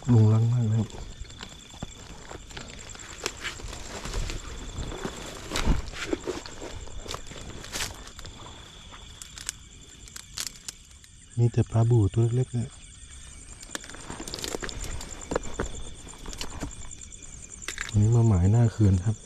กลุงลังมากนะครับมีแต่ปลาบูตัวเล็กๆเนี่ยวันนี้มาหมายหน้าเขื่อนครับ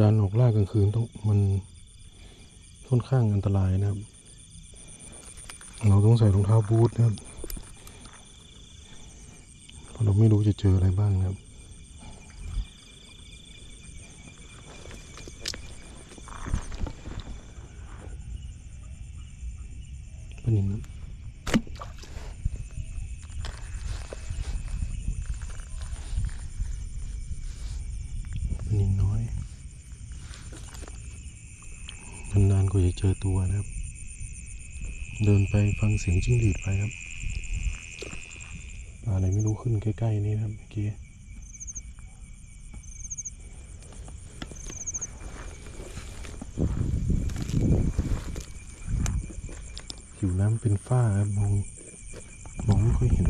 การออกล่ากลางคืนต้องมันค่อนข้างอันตรายนะครับ เราต้องใส่รองเท้าบูทนะครับเพราะเราไม่รู้จะเจออะไรบ้างนะครับปนอย่างนั้นเป็นอย่างน้อย นานๆกว่าจะเจอตัวนะครับ เดินไปฟังเสียงจิ้งหรีดไปครับอะไรไม่รู้ขึ้นใกล้ๆนี่นะครับเมื่อกี้ผิวน้ำเป็นฝ้าครับมองมองไม่ค่อยเห็น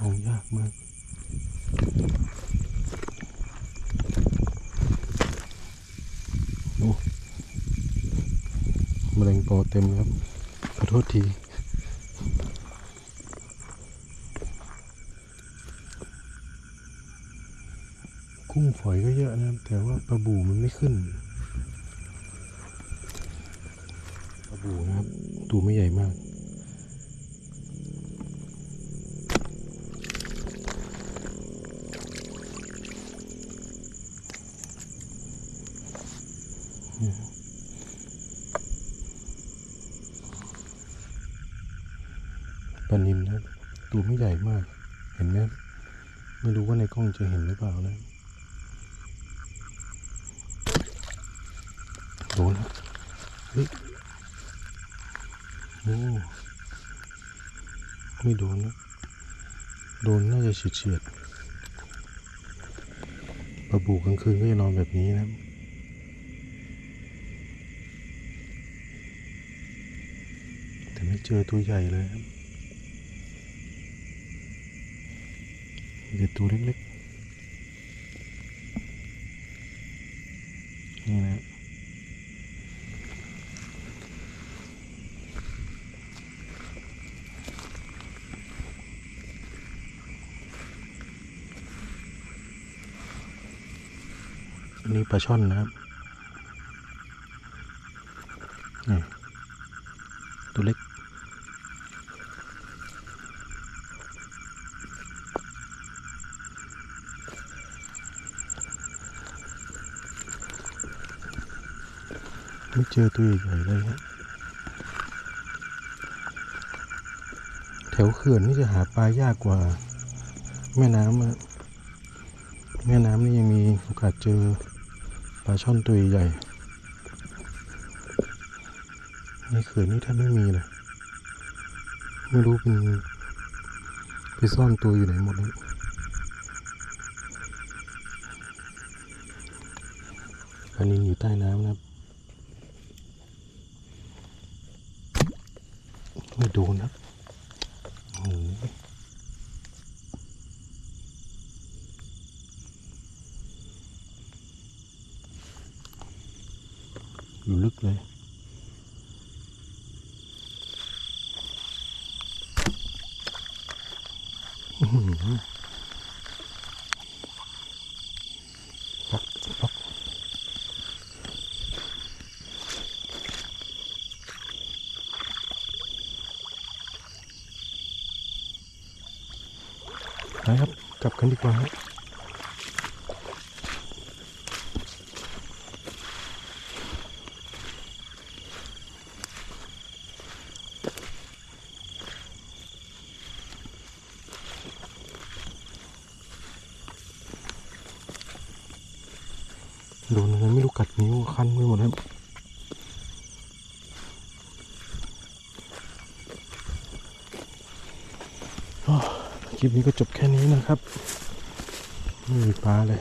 มองยากมาก โอ้แมลงปอเต็มครับ ขอโทษทีกุ้งฝอยก็เยอะนะครับ แต่ว่าปลาบูมันไม่ขึ้นปลาบูนะครับตัวไม่ใหญ่มาก ปลานินนะตัวไม่ใหญ่มาก เห็นไหมไม่รู้ว่าในกล้องจะเห็นหรือเปล่านะโดนแล้วเฮ้ยโอ้ไม่โดนนะโดนน่าจะเฉียดเฉียดปลาบูกลางคืนก็จะนอนแบบนี้นะแต่ไม่เจอตัวใหญ่เลยครับ มีแต่ตัวเล็กๆ นี่นะอันนี้ปลาช่อนนะครับนี่ ตัวเล็ก ไม่เจอตัวใหญ่ๆเลยครับแถวเขื่อนนี่จะหาปลายากกว่า แม่น้ำอะแม่น้ำนี่ยังมีโอกาสเจอปลาช่อนตัวใหญ่ในเขื่อนนี่แทบไม่มีเลยไม่รู้เป็นไปซ่อนตัวอยู่ไหนหมดเลยอันนี้อยู่ใต้น้ำนะครับ ไม่โดนครับโอ้โหอยู่ลึกเลยอื้อหือป๊อกป๊อก ครับ กลับกันดีกว่าครับโดนอะไรไม่รู้กัดนิ้วคันไปหมดครับ ค ลิปนี้ก็จบแค่นี้นะครับ ไม่มีปลาเลย